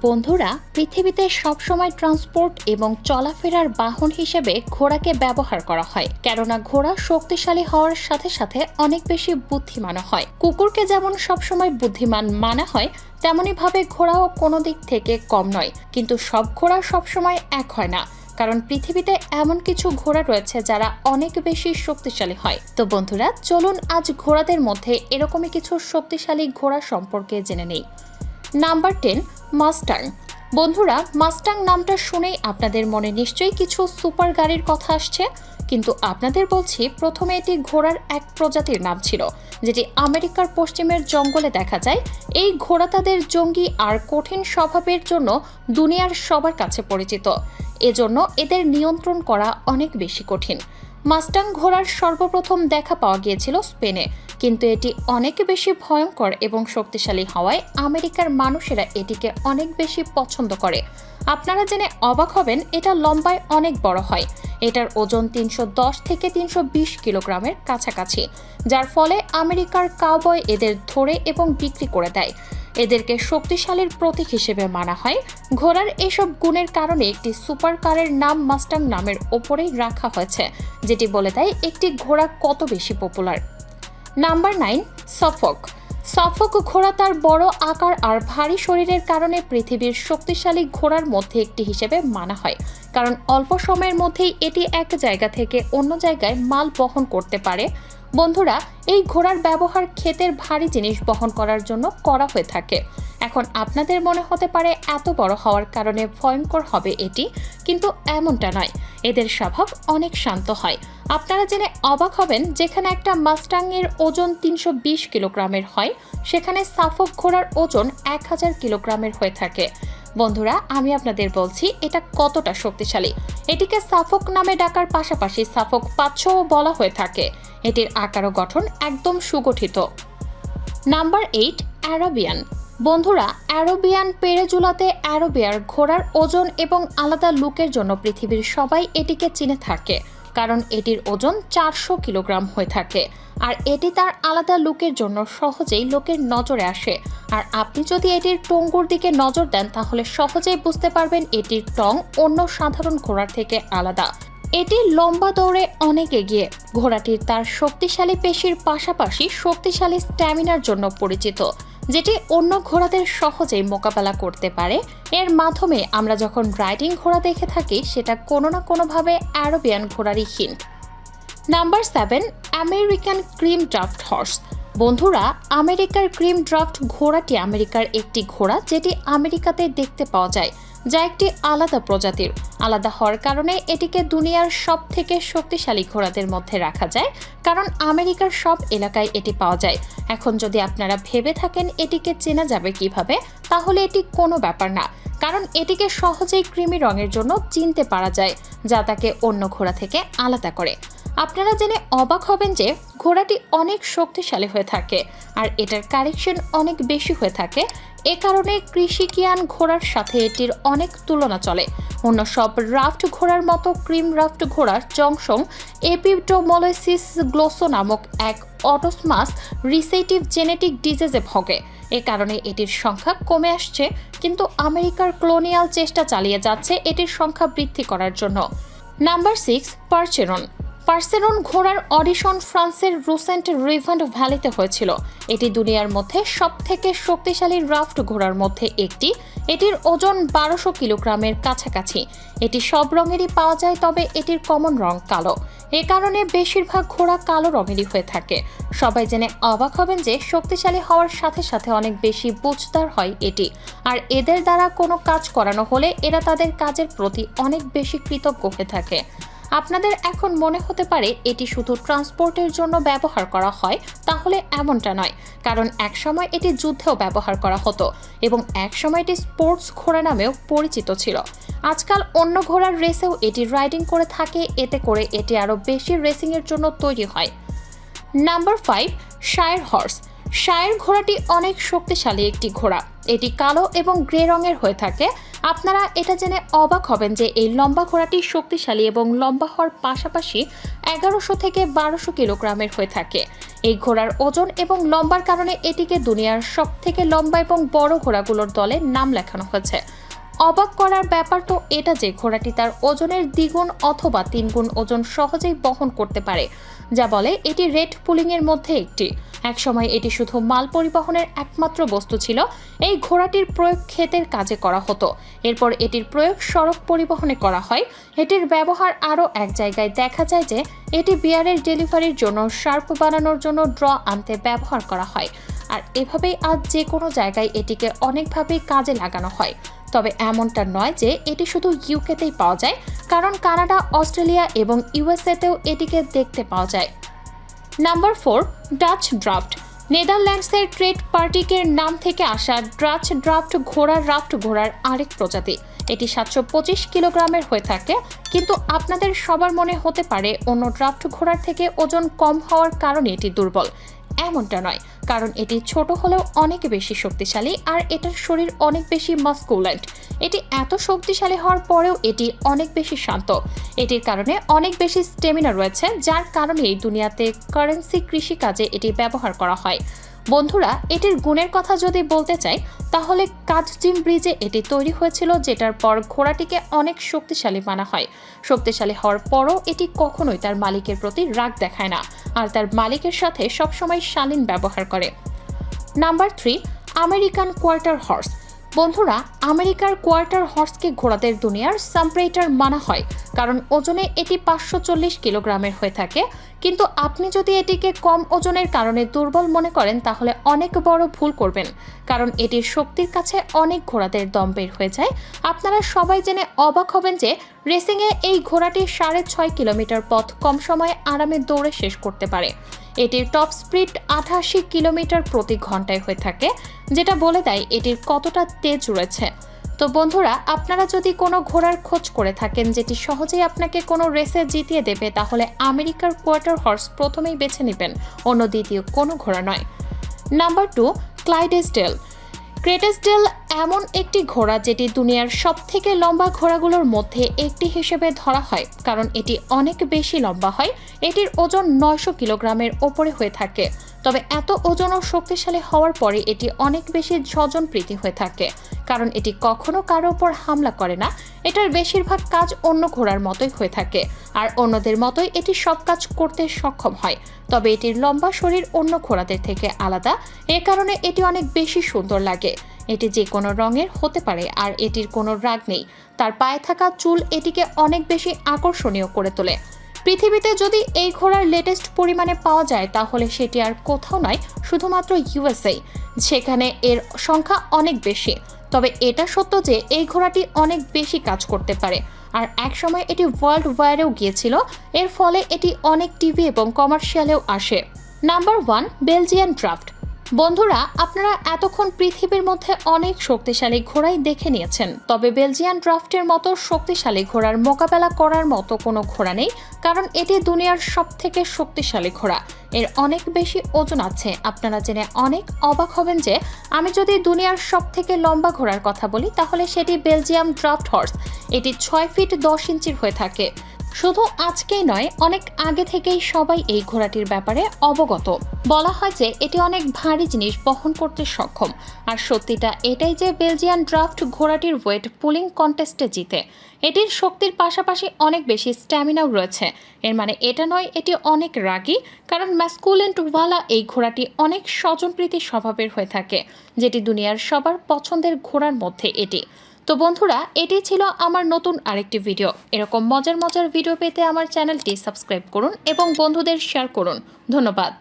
বন্ধুরা, পৃথিবীতে সবসময় ট্রান্সপোর্ট এবং চলাফেরার বাহন হিসেবে ঘোড়াকে ব্যবহার করা হয়। কেননা, ঘোড়া শক্তিশালী হওয়ার সাথে সাথে অনেক বেশি বুদ্ধিমানও হয়। কুকুরকে যেমন সবসময় বুদ্ধিমান মানা হয়, তেমনইভাবে ঘোড়াও কোনো দিক থেকে কম নয়। কিন্তু সব ঘোড়া সবসময় এক হয় না, কারণ পৃথিবীতে এমন কিছু ঘোড়া রয়েছে যারা অনেক বেশি শক্তিশালী হয়। তো বন্ধুরা, চলুন আজ ঘোড়াদের মধ্যে এরকমই কিছু শক্তিশালী ঘোড়া সম্পর্কে জেনে নেই। নাম্বার টেন মাস্টাং বন্ধুরা মাস্টাং নামটা শুনেই আপনাদের মনে নিশ্চয়ই কিছু সুপার গাড়ির কথা আসছে, কিন্তু আপনাদের বলছি প্রথমে এটি ঘোড়ার এক প্রজাতির নাম ছিল, যেটি আমেরিকার পশ্চিমের জঙ্গলে দেখা যায়। এই ঘোড়া তাদের জঙ্গি আর কঠিন স্বভাবের জন্য দুনিয়ার সবার কাছে পরিচিত। এজন্য এদের নিয়ন্ত্রণ করা অনেক বেশি কঠিন। মাস্টাং ঘোড়ার সর্বপ্রথম দেখা পাওয়া গিয়েছিল স্পেনে। কিন্তু এটি অনেক বেশি ভয়ঙ্কর এবং শক্তিশালী হওয়ায় আমেরিকার মানুষেরা এটিকে অনেক বেশি পছন্দ করে। আপনারা জেনে অবাক হবেন, এটা লম্বায় অনেক বড় হয়। এটার ওজন তিনশো দশ থেকে তিনশো বিশ কিলোগ্রামের কাছাকাছি, যার ফলে আমেরিকার কাউবয় এদের ধরে এবং বিক্রি করে দেয়। এদেরকে শক্তিশালীর প্রতীক হিসেবে মানা হয়। ঘোড়ার এসব গুণের কারণে একটি সুপার কারের নাম মাস্টাং নামের ওপরেই রাখা হয়েছে, যেটি বলে দেয় একটি ঘোড়া কত বেশি popular number nine Suffolk Suffolk ঘোড়া তার বড় আকার আর ভারী শরীরের কারণে পৃথিবীর শক্তিশালী ঘোড়ার মধ্যে একটি হিসেবে মানা হয়, কারণ অল্প সময়ের মধ্যেই এটি এক জায়গা থেকে অন্য জায়গায় মাল বহন করতে পারে। বন্ধুরা, এই ঘোড়ার ব্যবহার ক্ষেতের ভারী জিনিস বহন করার জন্য করা হয়ে থাকে। এখন আপনাদের মনে হতে পারে এত বড় হওয়ার কারণে ভয়ঙ্কর হবে এটি, কিন্তু এমনটা নয়। এদের স্বভাব অনেক শান্ত হয়। আপনারা জেনে অবাক হবেন, যেখানে একটা মাস্টাংয়ের ওজন তিনশো বিশ কিলোগ্রামের হয়, সেখানে সাফক ঘোড়ার ওজন এক হাজার কিলোগ্রামের হয়ে থাকে। বন্ধুরা, আমি আপনাদের বলছি, এটা কতটা শক্তিশালী। এটিকে সাফক নামে ডাকার পাশাপাশি সাফক পাঁচশো বলা হয়ে থাকে। এটির আকার ও গঠন একদম সুগঠিত। Number eight, Arabian. বন্ধুরা, অ্যারোবিয়ান পেরেজুলাতে অ্যারোবিয়ার ঘোড়ার ওজন এবং আলাদা লুকের জন্য পৃথিবীর সবাই এটিকে চিনে থাকে, কারণ এটির ওজন চারশো কিলোগ্রাম হয়ে থাকে। আর এটি তার আলাদা লুকের জন্য সহজেই লোকের নজরে আসে। আর আপনি যদি এটির টঙ্গুর দিকে নজর দেন, তাহলে সহজেই বুঝতে পারবেন এটির টং অন্য সাধারণ ঘোড়ার থেকে আলাদা। এটি লম্বা দৌড়ে অনেক এগিয়ে। ঘোড়াটির তার শক্তিশালী পেশির পাশাপাশি শক্তিশালী স্ট্যামিনার জন্য পরিচিত, যেটি অন্য ঘোড়াদের সহজেই মোকাবেলা করতে পারে। এর মাধ্যমে আমরা যখন রাইডিং ঘোড়া দেখে থাকি, সেটা কোনো না কোনোভাবে Arabian ঘোড়ারই hint number seven, American cream draft horse. বন্ধুরা, আমেরিকার ক্রিম ড্রাফট ঘোড়াটি আমেরিকার একটি ঘোড়া, যেটি আমেরিকাতে দেখতে পাওয়া যায়। যা একটি আলাদা প্রজাতির। আলাদা হওয়ার কারণে এটিকে দুনিয়ার সব থেকে শক্তিশালী ঘোড়াদের মধ্যে রাখা যায়, কারণ আমেরিকার সব এলাকায় এটি পাওয়া যায়। এখন যদি আপনারা ভেবে থাকেন এটিকে চেনা যাবে কীভাবে, তাহলে এটি কোনো ব্যাপার না, কারণ এটিকে সহজেই কৃমি রঙের জন্য চিনতে পারা যায়, যা তাকে অন্য ঘোড়া থেকে আলাদা করে। আপনারা জেনে অবাক হবেন যে ঘোড়াটি অনেক শক্তিশালী হয়ে থাকে আর এটার কারেকশন অনেক বেশি হয়ে থাকে। এ কারণে কৃষিকিয়ান ঘোড়ার সাথে এটির অনেক তুলনা চলে। অন্য সব রাফট ঘোড়ার মতো ক্রিম রাফট ঘোড়ার জংশং এপিটোমোলোসিস গ্লোসো নামক এক অটোসমাস রিসেটিভ জেনেটিক ডিজিজে ভোগে। এ কারণে এটির সংখ্যা কমে আসছে, কিন্তু আমেরিকার ক্লোনিয়াল চেষ্টা চালিয়ে যাচ্ছে এটির সংখ্যা বৃদ্ধি করার জন্য। Number six পার্চেরন। পার্সেরন ঘোড়ার অডিশন ফ্রান্সের রুসেন্ট রিভান্ড ভ্যালিতে হয়েছিল। এটি দুনিয়ার মধ্যে সব থেকে শক্তিশালী রাফট ঘোড়ার মধ্যে একটি। এটির ওজন বারোশো কিলোগ্রামের কাছাকাছি। এটি সব রঙেরই পাওয়া যায়, তবে এটির কমন রং কালো। এ কারণে বেশিরভাগ ঘোড়া কালো রঙেরই হয়ে থাকে। সবাই জেনে অবাক হবেন যে শক্তিশালী হওয়ার সাথে সাথে অনেক বেশি বুঝদার হয় এটি। আর এদের দ্বারা কোনো কাজ করানো হলে এরা তাদের কাজের প্রতি অনেক বেশি কৃতজ্ঞ হয়ে থাকে। আপনাদের এখন মনে হতে পারে এটি শুধু ট্রান্সপোর্টের জন্য ব্যবহার করা হয়, তাহলে এমনটা নয়। কারণ একসময় এটি যুদ্ধেও ব্যবহার করা হতো এবং একসময় এটি স্পোর্টস ঘোড়া নামেও পরিচিত ছিল। আজকাল অন্য ঘোড়ার রেসেও এটি রাইডিং করে থাকে, এতে করে এটি আরও বেশি রেসিংয়ের জন্য তৈরি হয়। Number five Shire horse Shire ঘোড়াটি অনেক শক্তিশালী একটি ঘোড়া। এটি কালো এবং গ্রে রঙের হয়ে থাকে আপনারা এটা জেনে অবাক হবেন যে এই লম্বা ঘোড়াটি শক্তিশালী এবং লম্বা হওয়ার পাশাপাশি এগারোশো থেকে বারোশো কিলোগ্রামের হয়ে থাকে। এই ঘোড়ার ওজন এবং লম্বার কারণে এটিকে দুনিয়ার সব থেকে লম্বা এবং বড় ঘোড়াগুলোর দলে নাম লেখানো হয়েছে। অবাক করার ব্যাপার তো এটা যে ঘোড়াটি তার ওজনের দ্বিগুণ অথবা তিনগুণ ওজন সহজেই বহন করতে পারে। যা বলে এটি রেড পুলিংয়ের মধ্যে একটি। একসময় এটি শুধু মাল পরিবহনের একমাত্র বস্তু ছিল, এই ঘোড়াটির প্রয়োগ ক্ষেতের কাজে করা হতো। এরপর এটির প্রয়োগ সড়ক পরিবহনে করা হয়। এটির ব্যবহার আরও এক জায়গায় দেখা যায় যে, এটি বিয়ারের ডেলিভারির জন্য, শার্প বানানোর জন্য ড্র আনতে ব্যবহার করা হয়। আর এভাবেই আজ যে কোনো জায়গায় এটিকে অনেকভাবেই কাজে লাগানো হয়। তবে এমনটা নয় যে এটি শুধু ইউকেতেই পাওয়া যায়, কারণ কানাডা, অস্ট্রেলিয়া এবং ইউএসএতেও এটিকে দেখতে পাওয়া যায়। Number four, Dutch draft. নেদারল্যান্ডসের ট্রেড পার্টিকের নাম থেকে আসা ড্রাচ ড্রাফট ঘোড়ার রাফট ঘোড়ার আরেক প্রজাতি। এটি সাতশো পঁচিশ কিলোগ্রামের হয়ে থাকে, কিন্তু আপনাদের সবার মনে হতে পারে অন্য ড্রাফট ঘোড়ার থেকে ওজন কম হওয়ার কারণে এটি দুর্বল। এমনটা নয়। কারণ এটি ছোট হলেও অনেক বেশি শক্তিশালী আর এটার শরীর অনেক বেশি মাস্কুলেন্ট এটি এত শক্তিশালী হওয়ার পরেও এটি অনেক বেশি শান্ত। এটির কারণে অনেক বেশি স্টেমিনা রয়েছে, যার কারণেই দুনিয়াতে কারেন্সি কৃষি কাজে এটি ব্যবহার করা হয়। বন্ধুরা, এটির গুণের কথা যদি বলতে চাই, তাহলে কাজজিম ব্রিজে এটি তৈরি হয়েছিল, যেটার পর ঘোড়াটিকে অনেক শক্তিশালী মানা হয়। শক্তিশালী হওয়ার পরও এটি কখনোই তার মালিকের প্রতি রাগ দেখায় না, আর তার মালিকের সাথে সবসময় শালীন ব্যবহার করে। Number three, American quarter horse. বন্ধুরা, আমেরিকার কোয়ার্টার হর্সকে ঘোড়াদের দুনিয়ার সাম্প্রেটার মানা হয়, কারণ ওজনে এটি পাঁচশো চল্লিশ কিলোগ্রামের হয়ে থাকে। কিন্তু আপনি যদি এটিকে কম ওজনের কারণে দুর্বল মনে করেন, তাহলে অনেক বড় ভুল করবেন, কারণ এটির শক্তির কাছে অনেক ঘোড়াদের দম বের হয়ে যায়। আপনারা সবাই জেনে অবাক হবেন যে রেসিংয়ে এই ঘোড়াটি সাড়ে ছয় কিলোমিটার পথ কম সময়ে আরামে দৌড়ে শেষ করতে পারে। এটির টপ স্পিড আঠাশি কিলোমিটার প্রতি ঘন্টায় হয়ে থাকে, যেটা বলে দেয় এটির কতটা তেজ রয়েছে তো বন্ধুরা, আপনারা যদি কোনো ঘোড়ার খোঁজ করে থাকেন, যেটি সহজেই আপনাকে কোনো রেসে জিতিয়ে দেবে, তাহলে আমেরিকার কোয়ার্টার হর্স প্রথমেই বেছে নেবেন, অন্য দ্বিতীয় কোনো ঘোড়া নয়। Number two, ক্লাইডেসডেল। ক্রেটেসডেল এমন একটি ঘোড়া যেটি দুনিয়ার সব থেকে লম্বা ঘোড়াগুলোর মধ্যে একটি হিসেবে ধরা হয়, কারণ এটি অনেক বেশি লম্বা হয়। এটির ওজন নয়শো কিলোগ্রামের ওপরে হয়ে থাকে। তবে এত ওজন ও শক্তিশালী হওয়ার পরে এটি অনেক বেশি স্বজনপ্রীতি হয়ে থাকে, কারণ এটি কখনো কারও ওপর হামলা করে না। এটার বেশিরভাগ কাজ অন্য ঘোড়ার মতোই হয়ে থাকে, আর অন্যদের মতোই এটি সব কাজ করতে সক্ষম হয়। তবে এটির লম্বা শরীর অন্য ঘোড়াদের থেকে আলাদা, এ কারণে এটি অনেক বেশি সুন্দর লাগে। এটি যে কোনো রঙের হতে পারে, আর এটির কোনো রাগ নেই। তার পায়ে থাকা চুল এটিকে অনেক বেশি আকর্ষণীয় করে তোলে। পৃথিবীতে যদি এই ঘোড়ার লেটেস্ট পরিমাণে পাওয়া যায়, তাহলে সেটি আর কোথাও নয়, শুধুমাত্র ইউএসএ সেখানে এর সংখ্যা অনেক বেশি। তবে এটা সত্য যে এই ঘোড়াটি অনেক বেশি কাজ করতে পারে। আর একসময় এটি ওয়ার্ল্ড ওয়ারেও গিয়েছিল, এর ফলে এটি অনেক টিভি এবং কমার্শিয়ালেও আসে। Number one, Belgian draft. বন্ধুরা, আপনারা এতক্ষণ পৃথিবীর মধ্যে অনেক শক্তিশালী ঘোড়াই দেখে নিয়েছেন। তবে বেলজিয়ান ড্রাফটের মতো শক্তিশালী ঘোড়ার মোকাবেলা করার মতো কোনো ঘোড়া নেই, কারণ এটি দুনিয়ার সব থেকে শক্তিশালী ঘোড়া। এর অনেক বেশি ওজন আছে। আপনারা জেনে অনেক অবাক হবেন যে, আমি যদি দুনিয়ার সব থেকে লম্বা ঘোড়ার কথা বলি, তাহলে সেটি বেলজিয়াম ড্রাফট হর্স। এটি ছয় ফিট দশ ইঞ্চির হয়ে থাকে। শুধু আজকেই নয়, অনেক আগে থেকেই সবাই এই ঘোড়াটির ব্যাপারে অবগত। বলা হয় যে এটি অনেক ভারী জিনিস বহন করতে সক্ষম। আর সত্যিটা এটাই যে বেলজিয়ান ড্রাফট ঘোড়াটির ওয়েট পুলিং কন্টেস্টে জিতে। এটির শক্তির পাশাপাশি অনেক বেশি স্ট্যামিনাও রয়েছে। এর মানে এটা নয়, এটি অনেক রাগী, কারণ ম্যাসকুলেন্ট ওয়ালা এই ঘোড়াটি অনেক স্বজনপ্রীতি স্বভাবের হয়ে থাকে, যেটি দুনিয়ার সবার পছন্দের ঘোড়ার মধ্যে এটি। তো বন্ধুরা, এটি ছিল আমার নতুন আরেকটি ভিডিও এরকম মজার মজার ভিডিও পেতে আমার চ্যানেলটি সাবস্ক্রাইব করুন এবং বন্ধুদের শেয়ার করুন। ধন্যবাদ।